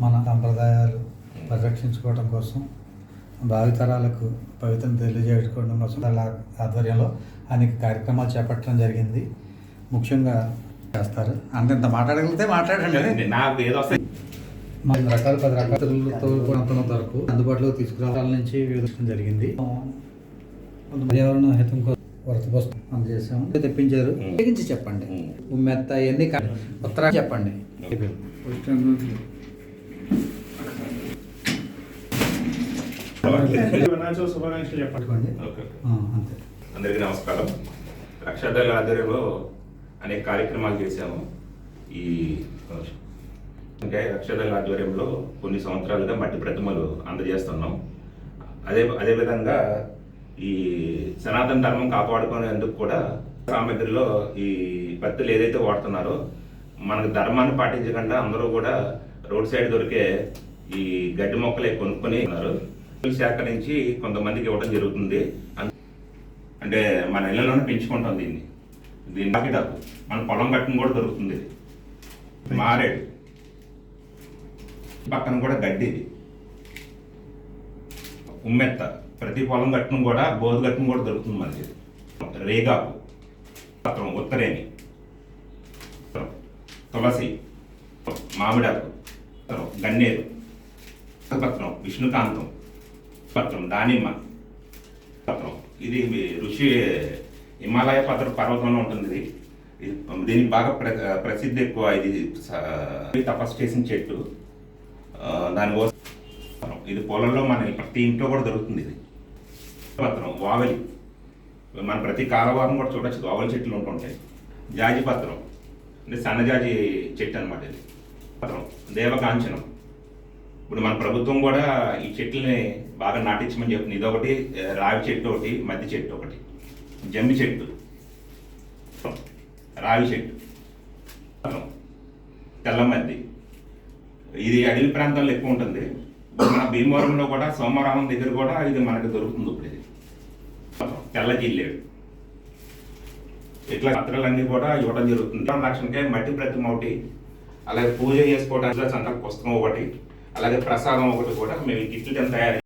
మన సంప్రదాయాలు పరిరక్షించుకోవడం కోసం భావితరాలకు పవిత్రం తెలియజేసుకోవడం కోసం వాళ్ళ ఆధ్వర్యంలో అనేక కార్యక్రమాలు చేపట్టడం జరిగింది. ముఖ్యంగా చేస్తారు. అంతంత మాట్లాడగలిగితే మాట్లాడండి. నాకు ఏదో మన రకాల పది రకాల తెలుగుతో కొంతమంది వరకు అందుబాటులో తీసుకురావడం నుంచి వివరించడం జరిగింది. కొంత పర్యావరణ హితం కోసం వరద పుస్తకం అందజేసాము తెప్పించారు. చెప్పండి. ఉమ్మెత్త ఎన్ని ఉత్తరా చెప్పండి. శుభాకాంక్షలు చెప్పండి అంతే. అందరికీ నమస్కారం. రక్షాదళ ఆధ్వర్యంలో అనేక కార్యక్రమాలు చేశాము. ఈ ఇంకా రక్షాదళ ఆధ్వర్యంలో కొన్ని సంవత్సరాలుగా మట్టి ప్రతిమలు అందజేస్తున్నాం. అదే అదేవిధంగా ఈ సనాతన ధర్మం కాపాడుకునేందుకు కూడా సామగ్రిలో ఈ పత్తులు ఏదైతే వాడుతున్నారో మనకు ధర్మాన్ని పాటించకుండా అందరూ కూడా రోడ్ సైడ్ దొరికే ఈ గడ్డి మొక్కలే కొనుక్కొని ఉన్నారు. శాఖ నుంచి కొంతమందికి ఇవ్వడం జరుగుతుంది. అంటే మన ఇళ్ళలోనే పెంచుకుంటాం దీన్ని. దీన్ని బాకిటాకు మన పొలం కట్టడం కూడా దొరుకుతుంది ఇది. మారేడు. పక్కన కూడా గడ్డి ఇది. ఉమ్మెత్త. ప్రతి పొలం కట్టడం కూడా బోధు కట్టడం కూడా దొరుకుతుంది మనకి రేగాకు. పత్రం ఉత్తరేణి. తులసి. మామిడాకు. పత్రం. గన్నేరు. పత్రం. విష్ణుకాంతం. పత్రం దానిమ్మ పత్రం. ఇది ఋషి హిమాలయ పత్ర పర్వతంలో ఉంటుంది ఇది దీనికి బాగా ప్ర ప్రసిద్ధి ఎక్కువ ఇది తపస్సు చేసిన చెట్టు. దానికోసం ఇది పొలంలో మన ప్రతి ఇంట్లో కూడా దొరుకుతుంది ఇది. పత్రం వావలి. మన ప్రతి కాలవారం కూడా చూడొచ్చు వావలి చెట్లు ఉంటుంటాయి. జాజి పత్రం. అంటే సన్నజాజి చెట్టు అనమాట ఇది. పత్రం. దేవకాంచనం. ఇప్పుడు మన ప్రభుత్వం కూడా ఈ చెట్లని బాగా నాటించమని చెప్తుంది. ఇదొకటి రావి చెట్టు ఒకటి మద్ది చెట్టు ఒకటి జమ్మి చెట్టు రావి చెట్టు తెల్ల మద్ది ఇది అడవి ప్రాంతాల్లో ఎక్కువ ఉంటుంది. మన భీమవరంలో కూడా సోమవారం దగ్గర కూడా ఇది మనకు దొరుకుతుంది ఇప్పుడు. ఇది తెల్ల జిల్లేడు. ఇట్లా పత్రాలన్నీ కూడా ఇవ్వడం జరుగుతుంది. రక్షణకే మట్టి ప్రతిమ ఒకటి అలాగే పూజ చేసుకోవడానికి సంత పుస్తకం ఒకటి. అలాగే ప్రసాదం ఒకటి కూడా మేము ఈ కింద తయారు